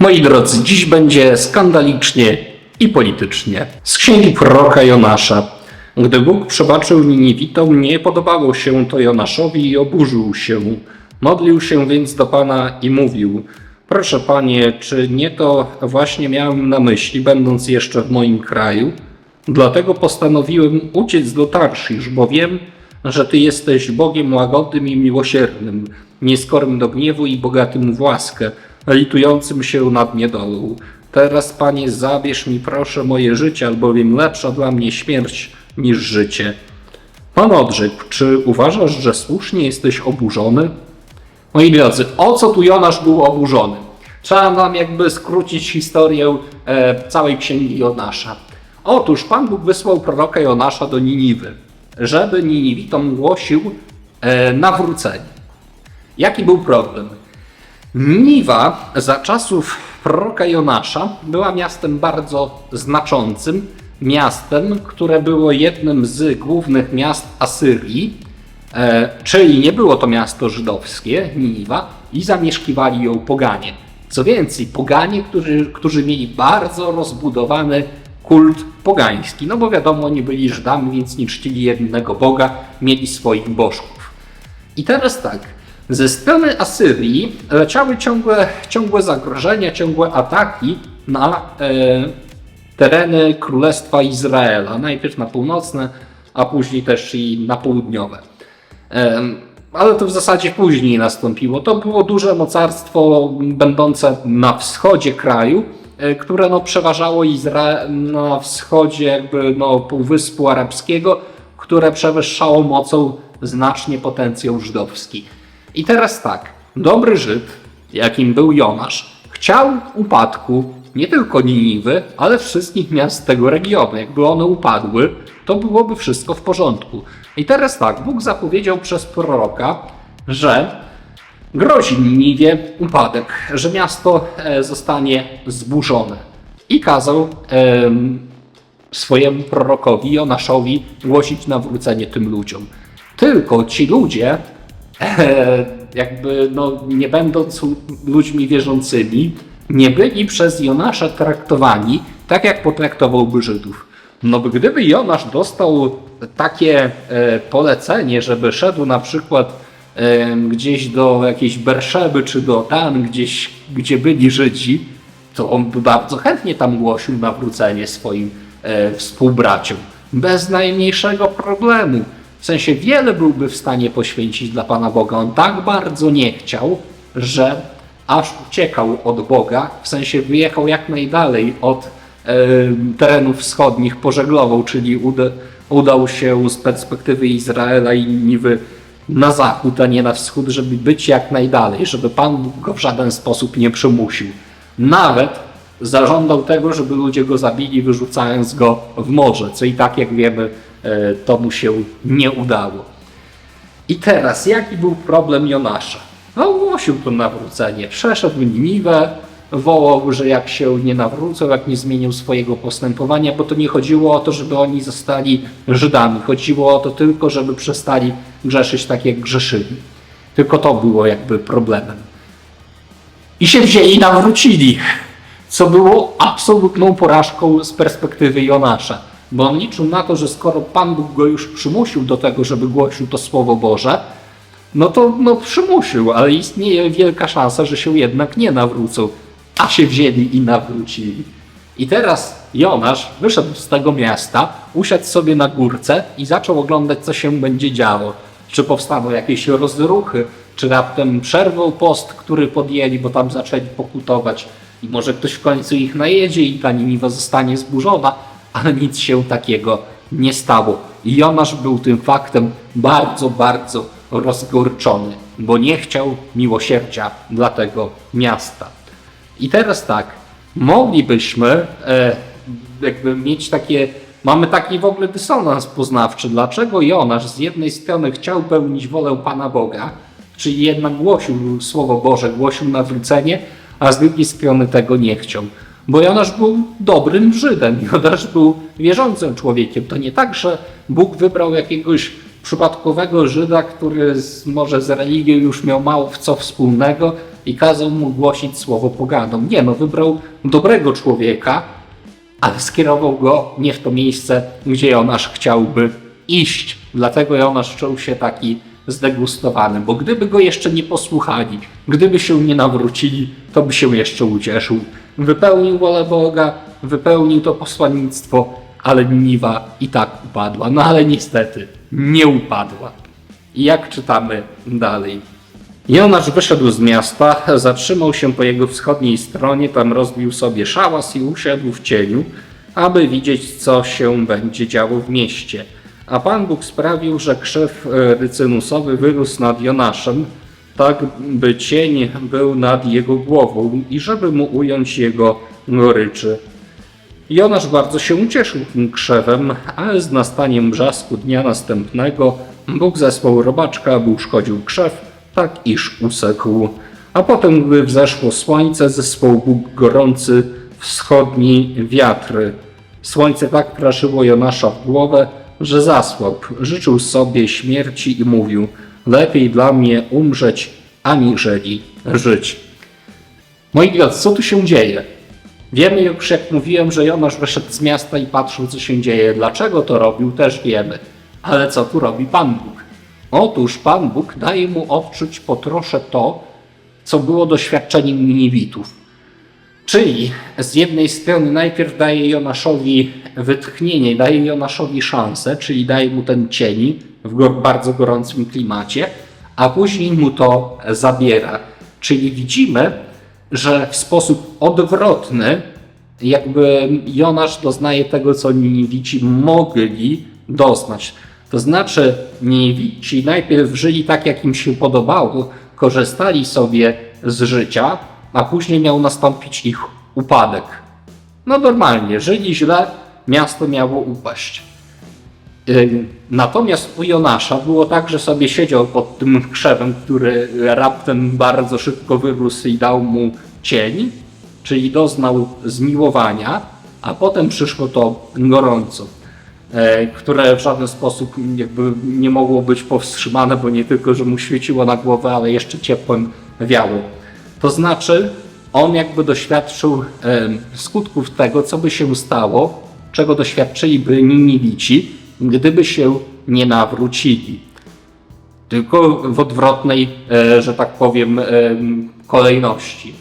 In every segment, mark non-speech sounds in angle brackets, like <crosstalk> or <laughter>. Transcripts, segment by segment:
Moi drodzy, dziś będzie skandalicznie i politycznie. Z księgi proroka Jonasza. Gdy Bóg przebaczył Niniwitom, nie podobało się to Jonaszowi i oburzył się. Modlił się więc do Pana i mówił: Proszę Panie, czy nie to właśnie miałem na myśli, będąc jeszcze w moim kraju? Dlatego postanowiłem uciec do Tarszisz, bo wiem, że Ty jesteś Bogiem łagodnym i miłosiernym, nieskorym do gniewu i bogatym w łaskę, litującym się nad niedolą. Teraz, Panie, zabierz mi proszę moje życie, albowiem lepsza dla mnie śmierć niż życie. Pan odrzekł, czy uważasz, że słusznie jesteś oburzony? Moi drodzy, o co tu Jonasz był oburzony? Trzeba nam jakby skrócić historię e, całej księgi Jonasza. Otóż Pan Bóg wysłał proroka Jonasza do Niniwy, żeby Niniwitom głosił e, nawrócenie. Jaki był problem? Niwa za czasów proroka Jonasza była miastem bardzo znaczącym, miastem, które było jednym z głównych miast Asyrii, e, czyli nie było to miasto żydowskie, Niniwa, i zamieszkiwali ją poganie. Co więcej, poganie, którzy, którzy mieli bardzo rozbudowany kult pogański, no bo wiadomo, oni byli Żydami, więc nie czcili jednego Boga, mieli swoich bożków. I teraz tak, ze strony Asyrii leciały ciągłe, ciągłe zagrożenia, ciągłe ataki na e, tereny Królestwa Izraela. Najpierw na północne, a później też i na południowe. Em, Ale to w zasadzie później nastąpiło. To było duże mocarstwo będące na wschodzie kraju, e, które no, przeważało Izrael na wschodzie jakby no, Półwyspu Arabskiego, które przewyższało mocą znacznie potencjał żydowski. I teraz tak, dobry Żyd, jakim był Jonasz, chciał upadku nie tylko Niniwy, ale wszystkich miast tego regionu. Jakby one upadły, to byłoby wszystko w porządku. I teraz tak, Bóg zapowiedział przez proroka, że grozi Niniwie upadek, że miasto e, zostanie zburzone. I kazał em, swojemu prorokowi Jonaszowi głosić nawrócenie tym ludziom. Tylko ci ludzie, <laughs> jakby no, nie będąc ludźmi wierzącymi, nie byli przez Jonasza traktowani tak, jak potraktowałby Żydów. No bo gdyby Jonasz dostał takie e, polecenie, żeby szedł na przykład gdzieś do jakiejś Berszeby czy do Dan, gdzieś, gdzie byli Żydzi, to on by bardzo chętnie tam głosił nawrócenie swoim e, współbraciom. Bez najmniejszego problemu. W sensie wiele byłby w stanie poświęcić dla Pana Boga. On tak bardzo nie chciał, że aż uciekał od Boga, w sensie wyjechał jak najdalej od e, terenów wschodnich, pożeglował, czyli uda, udał się z perspektywy Izraela i Niwy na zachód, a nie na wschód, żeby być jak najdalej, żeby Pan Bóg go w żaden sposób nie przymusił. Nawet zażądał tego, żeby ludzie go zabili, wyrzucając go w morze, co i tak, jak wiemy, to mu się nie udało. I teraz, jaki był problem Jonasza? No, głosił to nawrócenie. Przeszedł Niniwę, wołał, że jak się nie nawrócą, jak nie zmienił swojego postępowania, bo to nie chodziło o to, żeby oni zostali Żydami. Chodziło o to tylko, żeby przestali grzeszyć tak, jak grzeszyli. Tylko to było jakby problemem. I się wzięli i nawrócili, co było absolutną porażką z perspektywy Jonasza. Bo on liczył na to, że skoro Pan Bóg go już przymusił do tego, żeby głosił to Słowo Boże, no to no, przymusił, ale istnieje wielka szansa, że się jednak nie nawrócą, a się wzięli i nawrócili. I teraz Jonasz wyszedł z tego miasta, usiadł sobie na górce i zaczął oglądać, co się będzie działo. Czy powstaną jakieś rozruchy, czy raptem przerwą post, który podjęli, bo tam zaczęli pokutować i może ktoś w końcu ich najedzie i ta Niniwa zostanie zburzona, ale nic się takiego nie stało. I Jonasz był tym faktem bardzo, bardzo rozgorczony, bo nie chciał miłosierdzia dla tego miasta. I teraz tak, moglibyśmy e, jakby mieć takie, mamy taki w ogóle dysonans poznawczy, dlaczego Jonasz z jednej strony chciał pełnić wolę Pana Boga, czyli jednak głosił Słowo Boże, głosił nawrócenie, a z drugiej strony tego nie chciał. Bo Jonasz był dobrym Żydem, <laughs> Jonasz był wierzącym człowiekiem. To nie tak, że Bóg wybrał jakiegoś przypadkowego Żyda, który z, może z religią już miał mało w co wspólnego i kazał mu głosić słowo poganom. Nie no, wybrał dobrego człowieka, ale skierował go nie w to miejsce, gdzie Jonasz chciałby iść. Dlatego Jonasz czuł się taki zdegustowany, bo gdyby go jeszcze nie posłuchali, gdyby się nie nawrócili, to by się jeszcze ucieszył. Wypełnił wolę Boga, wypełnił to posłannictwo, ale Niniwa i tak upadła. No ale niestety nie upadła. Jak czytamy dalej? Jonasz wyszedł z miasta, zatrzymał się po jego wschodniej stronie, tam rozbił sobie szałas i usiadł w cieniu, aby widzieć, co się będzie działo w mieście. A Pan Bóg sprawił, że krzew e, rycynusowy wyrósł nad Jonaszem, tak by cień był nad jego głową i żeby mu ująć jego goryczy. Jonasz bardzo się ucieszył tym krzewem, ale z nastaniem brzasku dnia następnego Bóg zesłał robaczka, aby uszkodził krzew, tak iż usekł. A potem, gdy wzeszło słońce, zesłał Bóg gorący wschodni wiatry. Słońce tak praszyło Jonasza w głowę, że zasłabł. Życzył sobie śmierci i mówił: Lepiej dla mnie umrzeć, aniżeli żyć. Moi drodzy, co tu się dzieje? Wiemy już, jak mówiłem, że Jonasz wyszedł z miasta i patrzył, co się dzieje. Dlaczego to robił, też wiemy. Ale co tu robi Pan Bóg? Otóż Pan Bóg daje mu odczuć po trosze to, co było doświadczeniem Niniwitów. Czyli z jednej strony najpierw daje Jonaszowi wytchnienie, daje Jonaszowi szansę, czyli daje mu ten cień w bardzo gorącym klimacie, a później mu to zabiera. Czyli widzimy, że w sposób odwrotny jakby Jonasz doznaje tego, co Niniwici mogli doznać. To znaczy, Niniwici najpierw żyli tak, jak im się podobało, korzystali sobie z życia, a później miał nastąpić ich upadek. No normalnie, żyli źle, miasto miało upaść. Ym, Natomiast u Jonasza było tak, że sobie siedział pod tym krzewem, który raptem bardzo szybko wyrósł i dał mu cień, czyli doznał zmiłowania, a potem przyszło to gorąco, e, które w żaden sposób jakby nie mogło być powstrzymane, bo nie tylko, że mu świeciło na głowę, ale jeszcze ciepłem wiało. To znaczy, on jakby doświadczył em, skutków tego, co by się stało, czego doświadczyliby Niniwici, gdyby się nie nawrócili. Tylko w odwrotnej, e, że tak powiem, em, kolejności.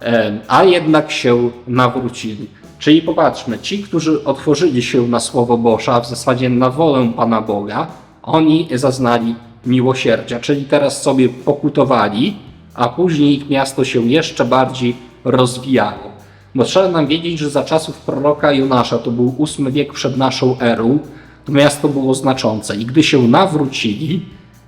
Em, A jednak się nawrócili. Czyli popatrzmy, ci, którzy otworzyli się na Słowo Boże, w zasadzie na wolę Pana Boga, oni zaznali miłosierdzia, czyli teraz sobie pokutowali, a później ich miasto się jeszcze bardziej rozwijało. Bo trzeba nam wiedzieć, że za czasów proroka Jonasza, to był ósmy wiek przed naszą erą, miasto było znaczące. I gdy się nawrócili,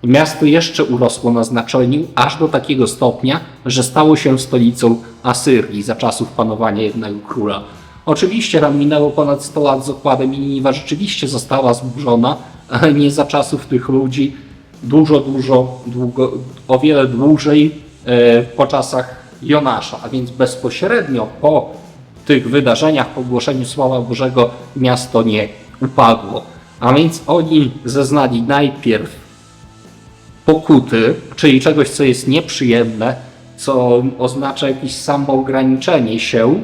miasto jeszcze urosło na znaczeniu, aż do takiego stopnia, że stało się stolicą Asyrii za czasów panowania jednego króla. Oczywiście tam minęło ponad 100 lat z okładem i Niniwa rzeczywiście została zburzona, ale nie za czasów tych ludzi, dużo, dużo, długo, o wiele dłużej e, po czasach Jonasza, a więc bezpośrednio po tych wydarzeniach, po głoszeniu Słowa Bożego miasto nie upadło. A więc oni zeznali najpierw pokuty, czyli czegoś, co jest nieprzyjemne, co oznacza jakieś samoograniczenie się,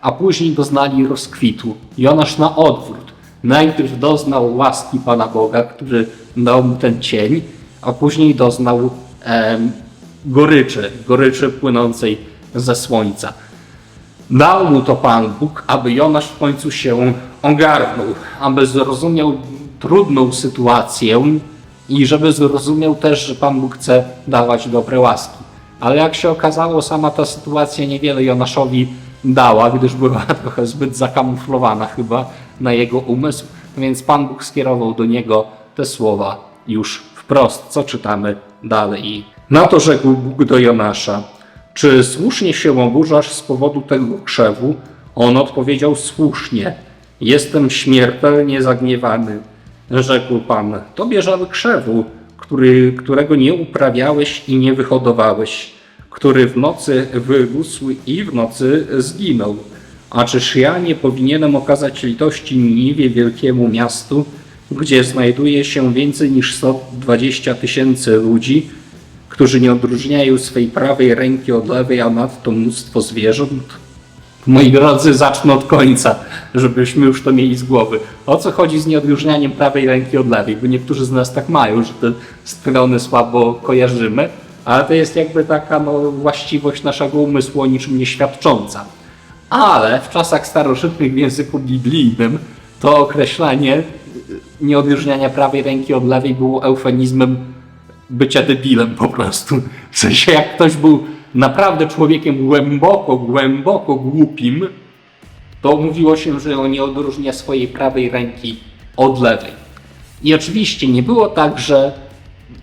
a później doznali rozkwitu. Jonasz na odwrót. Najpierw doznał łaski Pana Boga, który dał mu ten cień, a później doznał em, goryczy, goryczy płynącej ze słońca. Dał mu to Pan Bóg, aby Jonasz w końcu się ogarnął, aby zrozumiał trudną sytuację i żeby zrozumiał też, że Pan Bóg chce dawać dobre łaski. Ale jak się okazało, sama ta sytuacja niewiele Jonaszowi dała, gdyż była <laughs> trochę zbyt zakamuflowana chyba na jego umysł, więc Pan Bóg skierował do niego te słowa już wprost, co czytamy dalej. Na to rzekł Bóg do Jonasza, czy słusznie się oburzasz z powodu tego krzewu? On odpowiedział słusznie. Jestem śmiertelnie zagniewany. Rzekł Pan, tobie żal krzewu, który, którego nie uprawiałeś i nie wyhodowałeś, który w nocy wyrósł i w nocy zginął. A czyż ja nie powinienem okazać litości Niniwie, wielkiemu miastu, gdzie znajduje się więcej niż 120 tysięcy ludzi, którzy nie odróżniają swej prawej ręki od lewej, a nadto mnóstwo zwierząt? Moi drodzy, zacznę od końca, żebyśmy już to mieli z głowy. O co chodzi z nieodróżnianiem prawej ręki od lewej? Bo niektórzy z nas tak mają, że te strony słabo kojarzymy, ale to jest jakby taka no, właściwość naszego umysłu o niczym nie świadcząca. Ale w czasach starożytnych w języku biblijnym to określenie nieodróżniania prawej ręki od lewej było eufemizmem bycia debilem po prostu. W sensie jak ktoś był naprawdę człowiekiem głęboko, głęboko głupim, to mówiło się, że on nie odróżnia swojej prawej ręki od lewej. I oczywiście nie było tak, że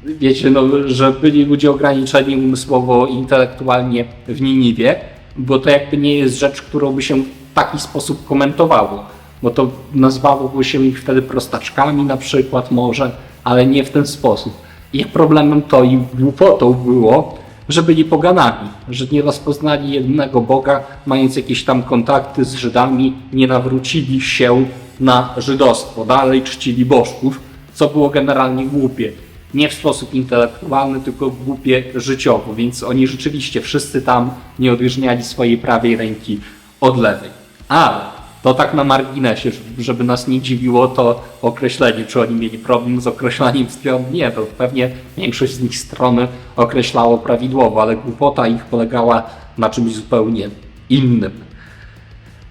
wiecie, no, że byli ludzie ograniczeni umysłowo i intelektualnie w Niniwie, bo to jakby nie jest rzecz, którą by się w taki sposób komentowało, bo to nazwałoby się ich wtedy prostaczkami na przykład może, ale nie w ten sposób. Ich problemem to i głupotą było, że byli poganami, że nie rozpoznali jednego Boga, mając jakieś tam kontakty z Żydami, nie nawrócili się na żydostwo, dalej czcili bożków, co było generalnie głupie. Nie w sposób intelektualny, tylko głupie życiowo, więc oni rzeczywiście wszyscy tam nie odróżniali swojej prawej ręki od lewej. Ale to tak na marginesie, żeby nas nie dziwiło to określenie, czy oni mieli problem z określaniem stron. Nie, to pewnie większość z nich strony określało prawidłowo, ale głupota ich polegała na czymś zupełnie innym.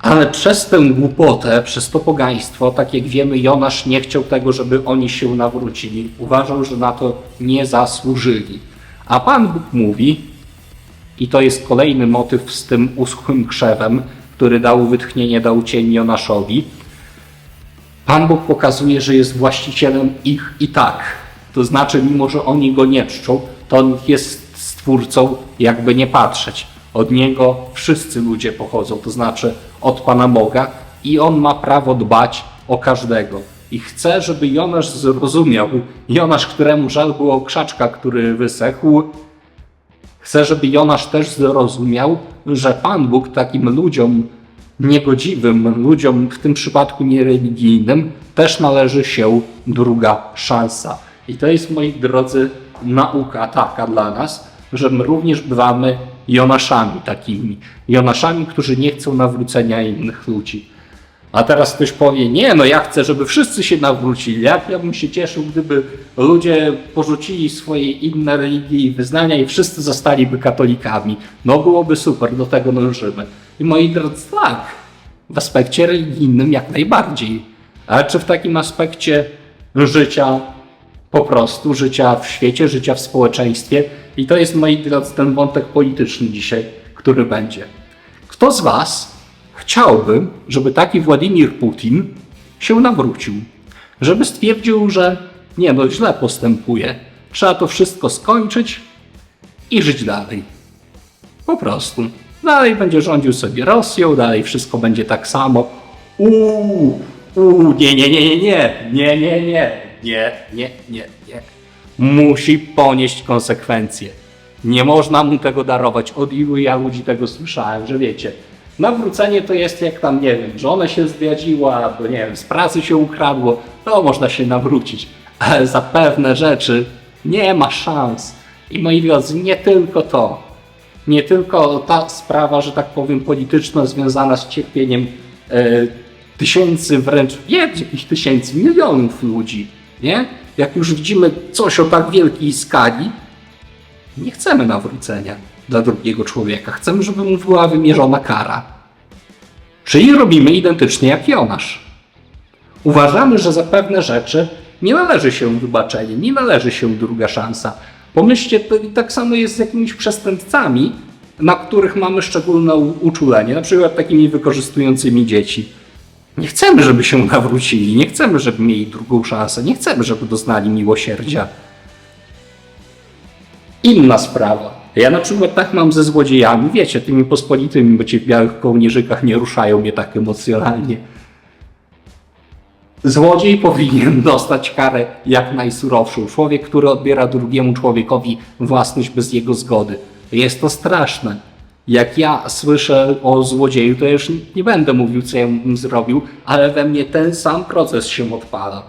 Ale przez tę głupotę, przez to pogaństwo, tak jak wiemy, Jonasz nie chciał tego, żeby oni się nawrócili. Uważał, że na to nie zasłużyli. A Pan Bóg mówi, i to jest kolejny motyw z tym uschłym krzewem, który dał wytchnienie, dał cień Jonaszowi. Pan Bóg pokazuje, że jest właścicielem ich i tak. To znaczy, mimo że oni go nie czczą, to on jest stwórcą, jakby nie patrzeć. Od niego wszyscy ludzie pochodzą, to znaczy od Pana Boga, i on ma prawo dbać o każdego. I chce, żeby Jonasz zrozumiał, Jonasz, któremu żal było krzaczka, który wysechł, Chcę, żeby Jonasz też zrozumiał, że Pan Bóg takim ludziom niegodziwym, ludziom w tym przypadku niereligijnym, też należy się druga szansa. I to jest, moi drodzy, nauka taka dla nas, że my również bywamy Jonaszami takimi. Jonaszami, którzy nie chcą nawrócenia innych ludzi. A teraz ktoś powie, nie, no ja chcę, żeby wszyscy się nawrócili. Jak ja bym się cieszył, gdyby ludzie porzucili swoje inne religie i wyznania i wszyscy zostaliby katolikami. No byłoby super, do tego dążymy. I moi drodzy, tak, w aspekcie religijnym jak najbardziej. Ale czy w takim aspekcie życia, po prostu życia w świecie, życia w społeczeństwie? I to jest, moi drodzy, ten wątek polityczny dzisiaj, który będzie. Kto z Was Chciałbym, żeby taki Władimir Putin się nawrócił, żeby stwierdził, że nie, no źle postępuje, trzeba to wszystko skończyć i żyć dalej. Po prostu. Dalej będzie rządził sobie Rosją, dalej wszystko będzie tak samo. Uuu, uuu, nie, nie, nie, nie, nie, nie, nie, nie, nie, nie, nie, nie. Musi ponieść konsekwencje. Nie można mu tego darować. Od ilu ja ludzi tego słyszałem, że wiecie, Nawrócenie to jest jak tam, nie wiem, żonę się zdradziła, albo nie wiem, z pracy się ukradło, to można się nawrócić. Ale za pewne rzeczy nie ma szans. I moi drodzy, nie tylko to. Nie tylko ta sprawa, że tak powiem, polityczna związana z cierpieniem e, tysięcy, wręcz nie jakichś tysięcy, milionów ludzi. Nie? Jak już widzimy coś o tak wielkiej skali, nie chcemy nawrócenia dla drugiego człowieka. Chcemy, żeby mu była wymierzona kara. Czyli robimy identycznie jak Jonasz. Uważamy, że za pewne rzeczy nie należy się wybaczenie, nie należy się druga szansa. Pomyślcie, to tak samo jest z jakimiś przestępcami, na których mamy szczególne uczulenie, na przykład takimi wykorzystującymi dzieci. Nie chcemy, żeby się nawrócili, nie chcemy, żeby mieli drugą szansę, nie chcemy, żeby doznali miłosierdzia. Inna sprawa. Ja na przykład tak mam ze złodziejami, wiecie, tymi pospolitymi, bo ci w białych kołnierzykach nie ruszają mnie tak emocjonalnie. Złodziej powinien <laughs> dostać karę jak najsurowszą. Człowiek, który odbiera drugiemu człowiekowi własność bez jego zgody. Jest to straszne. Jak ja słyszę o złodzieju, to już nie będę mówił, co ja bym zrobił, ale we mnie ten sam proces się odpala.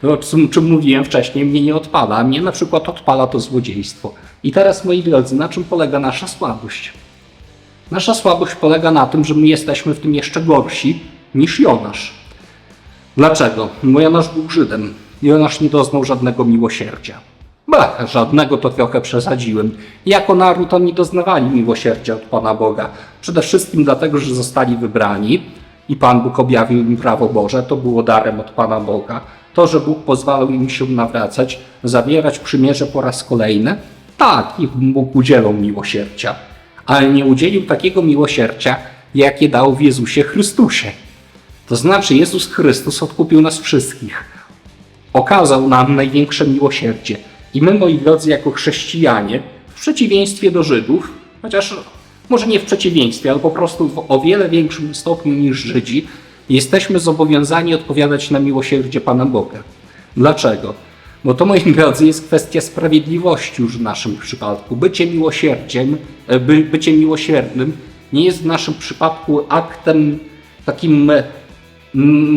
To, o czym, mówiłem wcześniej, mnie nie odpala. a Mnie na przykład odpala to złodziejstwo. I teraz, moi drodzy, na czym polega nasza słabość? Nasza słabość polega na tym, że my jesteśmy w tym jeszcze gorsi niż Jonasz. Dlaczego? Bo Jonasz był Żydem. Jonasz nie doznał żadnego miłosierdzia. Bah, żadnego to trochę przesadziłem. Jako naród oni doznawali miłosierdzia od Pana Boga. Przede wszystkim dlatego, że zostali wybrani i Pan Bóg objawił im prawo Boże. To było darem od Pana Boga. To, że Bóg pozwalał im się nawracać, zawierać przymierze po raz kolejny, tak, Bóg udzielał miłosierdzia. Ale nie udzielił takiego miłosierdzia, jakie dał w Jezusie Chrystusie. To znaczy, Jezus Chrystus odkupił nas wszystkich okazał nam największe miłosierdzie. I my, moi drodzy, jako chrześcijanie, w przeciwieństwie do Żydów, chociaż może nie w przeciwieństwie, ale po prostu w o wiele większym stopniu niż Żydzi, jesteśmy zobowiązani odpowiadać na miłosierdzie Pana Boga. Dlaczego? Bo to, moi drodzy, jest kwestia sprawiedliwości już w naszym przypadku. Bycie miłosierdziem, e, by, bycie miłosiernym nie jest w naszym przypadku aktem takim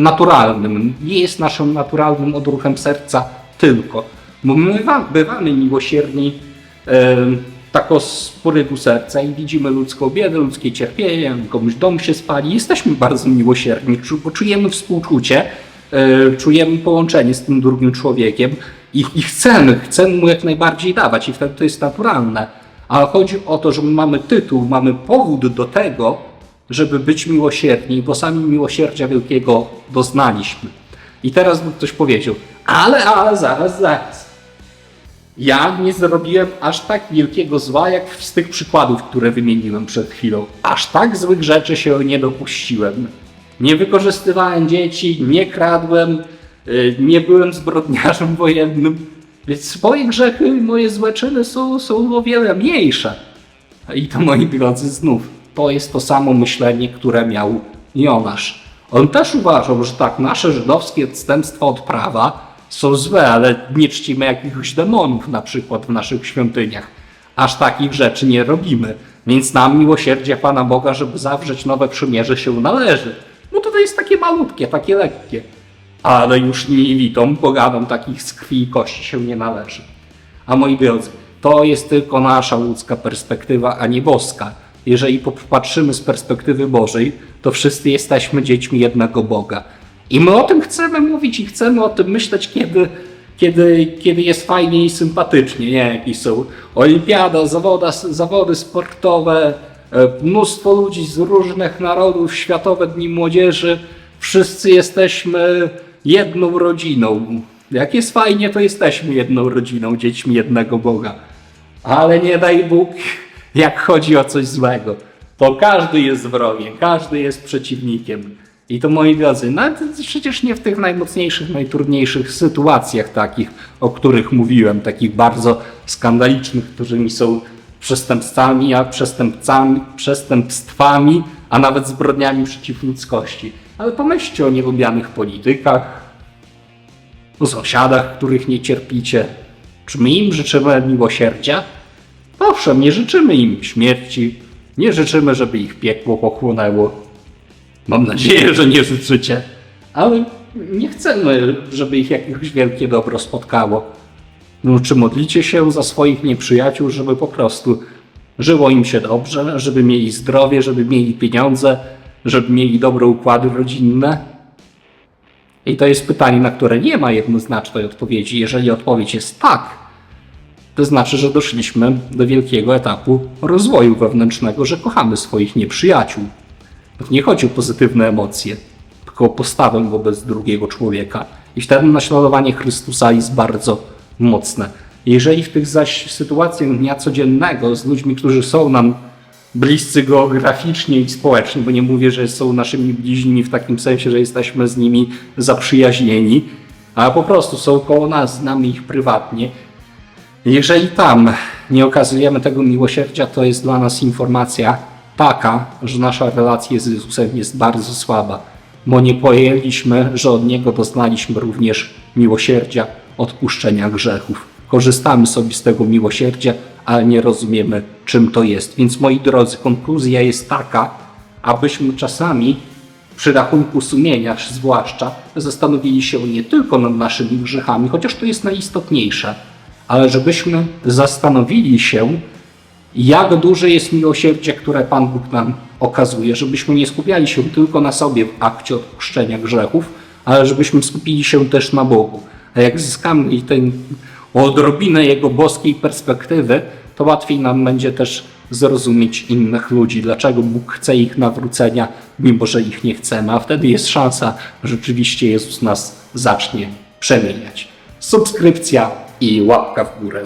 naturalnym. Nie jest naszym naturalnym odruchem serca tylko. Bo my bywa- bywamy miłosierni e, tako z porywu serca i widzimy ludzką biedę, ludzkie cierpienie, komuś dom się spali. Jesteśmy bardzo miłosierni, bo czujemy współczucie, e, czujemy połączenie z tym drugim człowiekiem i, i chcemy, chcemy mu jak najbardziej dawać i wtedy to jest naturalne. Ale chodzi o to, że my mamy tytuł, mamy powód do tego, żeby być miłosierni, bo sami miłosierdzia wielkiego doznaliśmy. I teraz by ktoś powiedział, ale, ale, zaraz, zaraz. Ja nie zrobiłem aż tak wielkiego zła, jak z tych przykładów, które wymieniłem przed chwilą. Aż tak złych rzeczy się nie dopuściłem. Nie wykorzystywałem dzieci, nie kradłem, nie byłem zbrodniarzem wojennym, więc moje grzechy i moje złe czyny są, są o wiele mniejsze. I to moi drodzy, znów, to jest to samo myślenie, które miał Jonasz. On też uważał, że tak, nasze żydowskie odstępstwa od prawa są złe, ale nie czcimy jakichś demonów na przykład w naszych świątyniach. Aż takich rzeczy nie robimy. Więc nam miłosierdzie Pana Boga, żeby zawrzeć nowe przymierze się należy. No to to jest takie malutkie, takie lekkie. Ale już Niniwitom, poganom takich z krwi i kości się nie należy. A moi drodzy, to jest tylko nasza ludzka perspektywa, a nie boska. Jeżeli popatrzymy z perspektywy Bożej, to wszyscy jesteśmy dziećmi jednego Boga. I my o tym chcemy mówić i chcemy o tym myśleć, kiedy, kiedy, kiedy jest fajnie i sympatycznie. Nie, jakieś są olimpiada, zawoda, zawody sportowe, e, mnóstwo ludzi z różnych narodów, Światowe Dni Młodzieży. Wszyscy jesteśmy jedną rodziną. Jak jest fajnie, to jesteśmy jedną rodziną, dziećmi jednego Boga. Ale nie daj Bóg, jak chodzi o coś złego, to każdy jest wrogiem, każdy jest przeciwnikiem. I to moi drodzy, nawet przecież nie w tych najmocniejszych, najtrudniejszych sytuacjach takich, o których mówiłem, takich bardzo skandalicznych, którymi są przestępcami, a przestępcami, przestępstwami, a nawet zbrodniami przeciw ludzkości. Ale pomyślcie o nielubianych politykach, o sąsiadach, których nie cierpicie. Czy my im życzymy miłosierdzia? Owszem, nie życzymy im śmierci, nie życzymy, żeby ich piekło pochłonęło. Mam nadzieję, że nie życzycie, ale nie chcemy, żeby ich jakieś wielkie dobro spotkało. No, czy modlicie się za swoich nieprzyjaciół, żeby po prostu żyło im się dobrze, żeby mieli zdrowie, żeby mieli pieniądze, żeby mieli dobre układy rodzinne? I to jest pytanie, na które nie ma jednoznacznej odpowiedzi. Jeżeli odpowiedź jest tak, to znaczy, że doszliśmy do wielkiego etapu rozwoju wewnętrznego, że kochamy swoich nieprzyjaciół. Nie chodzi o pozytywne emocje, tylko o postawę wobec drugiego człowieka. I wtedy naśladowanie Chrystusa jest bardzo mocne. Jeżeli w tych zaś sytuacjach dnia codziennego z ludźmi, którzy są nam bliscy geograficznie i społecznie, bo nie mówię, że są naszymi bliźnimi w takim sensie, że jesteśmy z nimi zaprzyjaźnieni, a po prostu są koło nas, znamy ich prywatnie, jeżeli tam nie okazujemy tego miłosierdzia, to jest dla nas informacja taka, że nasza relacja z Jezusem jest bardzo słaba, bo nie pojęliśmy, że od Niego doznaliśmy również miłosierdzia, odpuszczenia grzechów. Korzystamy sobie z tego miłosierdzia, ale nie rozumiemy, czym to jest. Więc moi drodzy, konkluzja jest taka, abyśmy czasami przy rachunku sumienia zwłaszcza, zastanowili się nie tylko nad naszymi grzechami, chociaż to jest najistotniejsze, ale żebyśmy zastanowili się, jak duże jest miłosierdzie, które Pan Bóg nam okazuje, żebyśmy nie skupiali się tylko na sobie w akcie odpuszczenia grzechów, ale żebyśmy skupili się też na Bogu. A jak zyskamy tę odrobinę Jego boskiej perspektywy, to łatwiej nam będzie też zrozumieć innych ludzi, dlaczego Bóg chce ich nawrócenia, mimo że ich nie chcemy, a wtedy jest szansa, że rzeczywiście Jezus nas zacznie przemieniać. Subskrypcja i łapka w górę.